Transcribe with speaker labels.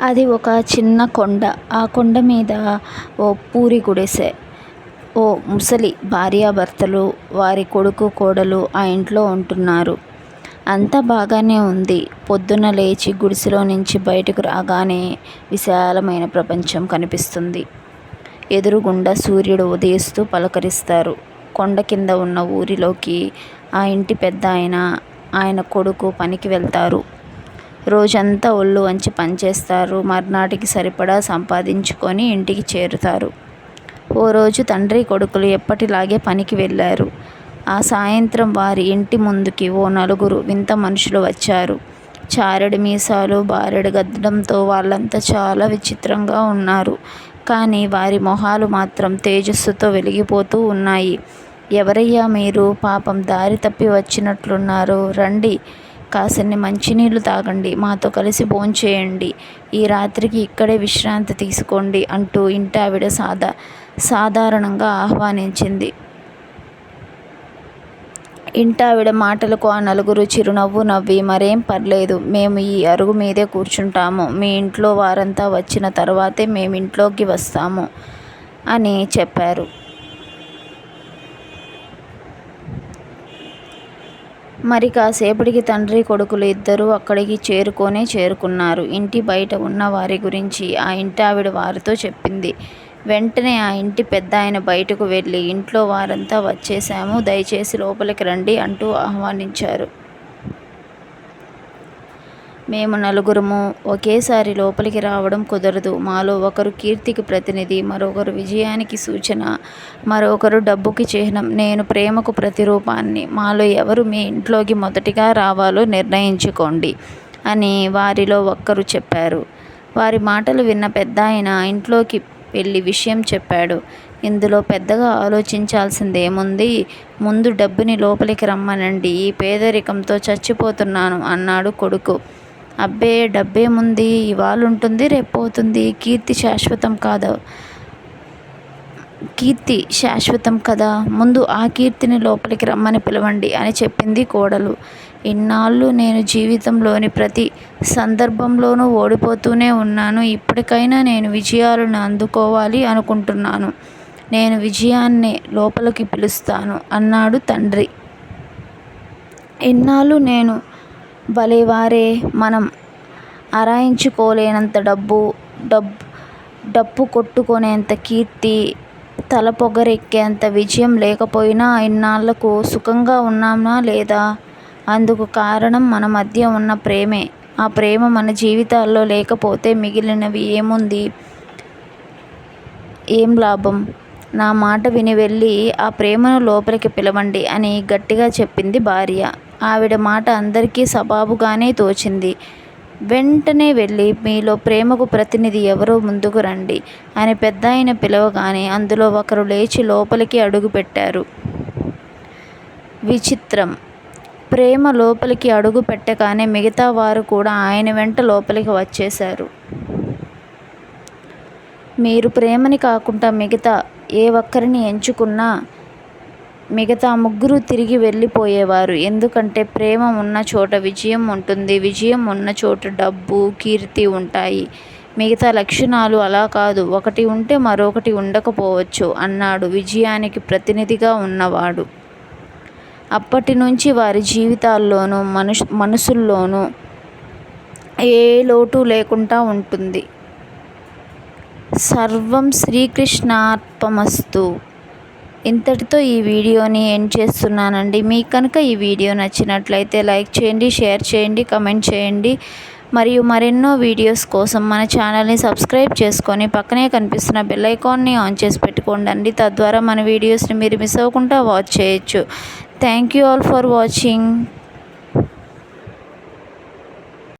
Speaker 1: అది ఒక చిన్న కొండ. ఆ కొండ మీద ఓ పూరి గుడిసె. ఓ ముసలి భార్యాభర్తలు వారి కొడుకు కోడలు ఆ ఇంట్లో ఉంటున్నారు. అంతా బాగానే ఉంది. పొద్దున్న లేచి గుడిసెలో నుంచి బయటకు రాగానే విశాలమైన ప్రపంచం కనిపిస్తుంది. ఎదురుగుండా సూర్యుడు ఉదయిస్తూ పలకరిస్తారు. కొండ కింద ఉన్న ఊరిలోకి ఆ ఇంటి పెద్ద ఆయన ఆయన కొడుకు పనికి వెళ్తారు. రోజంతా ఒళ్ళు వంచి పనిచేస్తారు. మర్నాటికి సరిపడా సంపాదించుకొని ఇంటికి చేరుతారు. ఓ రోజు తండ్రి కొడుకులు ఎప్పటిలాగే పనికి వెళ్ళారు. ఆ సాయంత్రం వారి ఇంటి ముందుకి ఓ నలుగురు వింత మనుషులు వచ్చారు. చారెడు మీసాలు బారెడు గద్దడంతో వాళ్ళంతా చాలా విచిత్రంగా ఉన్నారు. కానీ వారి మొహాలు మాత్రం తేజస్సుతో వెలిగిపోతూ ఉన్నాయి. ఎవరయ్యా మీరు? పాపం దారి తప్పి వచ్చినట్లున్నారు. రండి. కాసిన్ని మంచినీళ్ళు తాగండి. మాతో కలిసి భోంచేయండి ఈ రాత్రికి ఇక్కడే విశ్రాంతి తీసుకోండి అంటూ ఇంటావిడ సాదా సాధారణంగా ఆహ్వానించింది. ఇంటావిడ మాటలకు ఆ నలుగురు చిరునవ్వు నవ్వి మరేం పర్లేదు మేము ఈ అరుగు మీదే కూర్చుంటాము. మీ ఇంట్లో వారంతా వచ్చిన తర్వాతే మేము ఇంట్లోకి వస్తాము అని చెప్పారు. మరి కాసేపటికి తండ్రి కొడుకులు ఇద్దరూ అక్కడికి చేరుకొనే చేరుకున్నారు. ఇంటి బయట ఉన్న వారి గురించి ఆ ఇంటి ఆవిడ వారితో చెప్పింది. వెంటనే ఆ ఇంటి పెద్దాయన బయటకు వెళ్ళి ఇంట్లో వారంతా వచ్చేసాము దయచేసి లోపలికి రండి అంటూ ఆహ్వానించారు. మేము నలుగురము ఒకేసారి లోపలికి రావడం కుదరదు. మాలో ఒకరు కీర్తికి ప్రతినిధి మరొకరు విజయానికి సూచన మరొకరు డబ్బుకి చిహ్నం. నేను ప్రేమకు ప్రతిరూపాన్ని. మాలో ఎవరు మీ ఇంట్లోకి మొదటిగా రావాలో నిర్ణయించుకోండి అని వారిలో ఒక్కరు చెప్పారు. వారి మాటలు విన్న పెద్దాయన ఇంట్లోకి వెళ్ళి విషయం చెప్పాడు. ఇందులో పెద్దగా ఆలోచించాల్సిందేముంది? ముందు డబ్బుని లోపలికి రమ్మనండి. ఈ పేదరికంతో చచ్చిపోతున్నాను అన్నాడు కొడుకు. అబ్బే డబ్బేముంది ఇవాళుంటుంది రేపు పోతుంది కీర్తి శాశ్వతం కాదు. కీర్తి శాశ్వతం కదా. ముందు ఆ కీర్తిని లోపలికి రమ్మని పిలవండి అని చెప్పింది కోడలు. ఇన్నాళ్ళు నేను జీవితంలోని ప్రతి సందర్భంలోనూ ఓడిపోతూనే ఉన్నాను. ఇప్పటికైనా నేను విజయాలను అందుకోవాలి అనుకుంటున్నాను. నేను విజయాన్ని లోపలికి పిలుస్తాను అన్నాడు తండ్రి. ఇన్నాళ్ళు నేను భలేవారే మనం అరాయించుకోలేనంత డబ్బు డబ్బు డప్పు కొట్టుకునేంత కీర్తి తల పొగరెక్కేంత విజయం లేకపోయినా ఇన్నాళ్ళకు సుఖంగా ఉన్నామా లేదా? అందుకు కారణం మన మధ్య ఉన్న ప్రేమే. ఆ ప్రేమ మన జీవితాల్లో లేకపోతే మిగిలినవి ఏముంది? ఏం లాభం? నా మాట విని వెళ్ళి ఆ ప్రేమను లోపలికి పిలవండి అని గట్టిగా చెప్పింది భార్య. ఆవిడ మాట అందరికీ సబాబుగానే తోచింది. వెంటనే వెళ్ళి మీలో ప్రేమకు ప్రతినిధి ఎవరో ముందుకు రండి అని పెద్దాయన పిలవగానే అందులో ఒకరు లేచి లోపలికి అడుగుపెట్టారు విచిత్రం. ప్రేమ లోపలికి అడుగు పెట్టగానే మిగతా వారు కూడా ఆయన వెంట లోపలికి వచ్చేశారు. మీరు ప్రేమని కాకుండా మిగతా ఏ ఒక్కరిని ఎంచుకున్నా మిగతా ముగ్గురు తిరిగి వెళ్ళిపోయేవారు. ఎందుకంటే ప్రేమ ఉన్న చోట విజయం ఉంటుంది. విజయం ఉన్న చోట డబ్బు కీర్తి ఉంటాయి. మిగతా లక్షణాలు అలా కాదు. ఒకటి ఉంటే మరొకటి ఉండకపోవచ్చు అన్నాడు. విజయానికి ప్రతినిధిగా ఉన్నవాడు. అప్పటి నుంచి వారి జీవితాల్లోనూ మనుషు మనసుల్లోనూ ఏ లోటు లేకుండా ఉంటుంది. సర్వం శ్రీకృష్ణార్పమస్తు. ఇంతటితో ఈ వీడియోని ఎండ్ చేస్తున్నానండి. మీకు కనుక ఈ వీడియో నచ్చినట్లయితే లైక్ చేయండి షేర్ చేయండి కమెంట్ చేయండి. మరియు మరెన్నో వీడియోస్ కోసం మన ఛానల్ని సబ్స్క్రైబ్ చేసుకొని పక్కనే కనిపిస్తున్న బెల్ ఐకాన్ని ఆన్ చేసి పెట్టుకోండి తద్వారా మన వీడియోస్ని మీరు మిస్ అవ్వకుండా వాచ్ చేయొచ్చు. Thank you all for watching.